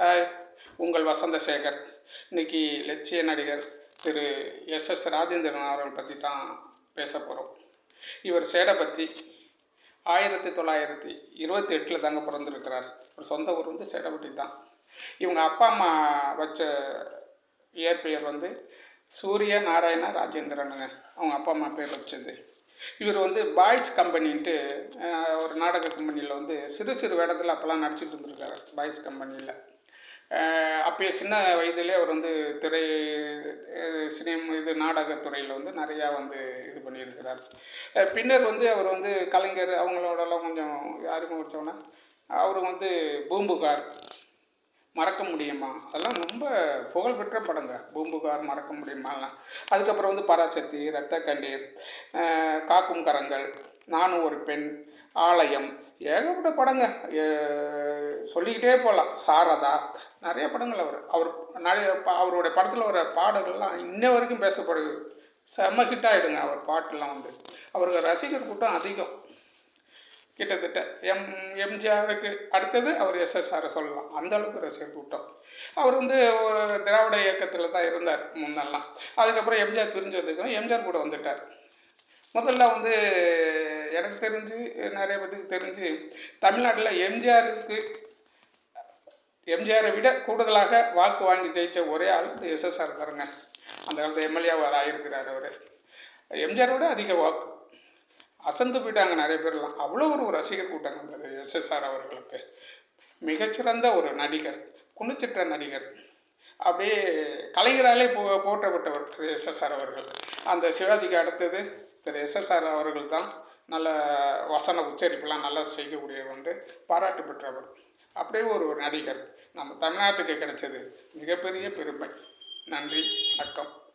Hi உங்கள் வசந்தசேகர். இன்னைக்கு லட்சிய நடிகர் திரு எஸ் எஸ் ராஜேந்திரன் அவர்கள் பற்றி தான் பேச போகிறோம் இவர் சேடபத்தி ஆயிரத்தி தொள்ளாயிரத்தி இருபத்தி எட்டில் தாங்க பிறந்திருக்கிறார். ஒரு சொந்த ஊர் வந்து சேடப்பட்டி தான். இவங்க அப்பா அம்மா வச்ச இயற்பெயர் வந்து சூரிய நாராயண ராஜேந்திரனுங்க. அவங்க அப்பா அம்மா பேர் வச்சது. இவர் வந்து பாய்ஸ் கம்பெனின்ட்டு ஒரு நாடக கம்பெனியில் வந்து சிறு சிறு வேடத்தில் அப்போல்லாம் நடிச்சிட்டு இருந்திருக்காரு பாய்ஸ் கம்பெனியில் அப்பயே சின்ன வயதிலே அவர் வந்து திரை சினிமா இது நாடகத்துறையில் வந்து நிறையா வந்து இது பண்ணியிருக்கிறார். பின்னர் வந்து அவர் வந்து கலைஞர் அவங்களோடலாம் கொஞ்சம் யாருக்கும் வச்சோன்னா அவர் வந்து பூம்புகார் மறக்க முடியுமா? அதெல்லாம் ரொம்ப புகழ்பெற்ற படங்க. பூம்புகார் மறக்க முடியுமாலாம். அதுக்கப்புறம் வந்து பராசக்தி ரத்த கண்ணீர் காக்கும் கரங்கள் நானும் ஒரு பெண் ஆலயம் ஏகப்பட்ட படங்க. சொல்லிக்கிட்டே போகலாம். சாரதா நிறைய படங்கள் அவர் அவர் நிறைய அவருடைய படத்தில் வர பாடல்கள்லாம் இன்ன வரைக்கும் பேசப்படுது. செம்ம ஹிட் ஆகிடுங்க அவர் பாட்டெல்லாம் வந்து. அவருக்கு ரசிகர் கூட்டம் அதிகம். கிட்டத்தட்ட எம் எம்ஜிஆருக்கு அடுத்தது அவர் எஸ்எஸ்ஆரை சொல்லலாம். அந்தளவுக்கு ரசிகர் கூட்டம். அவர் வந்து ஒரு திராவிட இயக்கத்தில் தான் இருந்தார் முன்னெல்லாம். அதுக்கப்புறம் எம்ஜிஆர் பிரிஞ்சு வந்ததுக்கு எம்ஜிஆர் கூட வந்துட்டார். முதல்ல வந்து எனக்கு தெரிஞ்சு நிறைய பேத்துக்கு தெரிஞ்சு தமிழ்நாட்டில் எம்ஜிஆருக்கு எம்ஜிஆரை விட கூடுதலாக வாக்கு வாங்கி ஜெயிச்ச ஒரே ஆள் இந்த எஸ்எஸ்ஆர் தாருங்க. அந்த காலத்தில் எம்எல்ஏவாக ஆகியிருக்கிறார் அவர். எம்ஜிஆரோட அதிக வாக்கு. அசந்து போயிட்டாங்க நிறைய பேர்லாம் அவ்வளோ ஒரு ரசிகர் கூட்டங்க அந்த எஸ்எஸ்ஆர் அவர்களுக்கு. மிகச்சிறந்த ஒரு நடிகர் குணிச்சிட்ட நடிகர். அப்படியே கலைஞராலே போ போற்றப்பட்டவர் திரு எஸ்எஸ்ஆர் அவர்கள். அந்த சிவாஜிக்கு அடுத்தது திரு எஸ்எஸ்ஆர் அவர்கள் தான். நல்ல வசன உச்சரிப்பெல்லாம் நல்லா செய்யக்கூடியவர் வந்து பாராட்டு பெற்றவர். அப்படியே ஒரு நடிகர். நம்ம தமிழ்நாட்டுக்கு கிடைச்சது மிகப்பெரிய பெருமை. நன்றி வணக்கம்.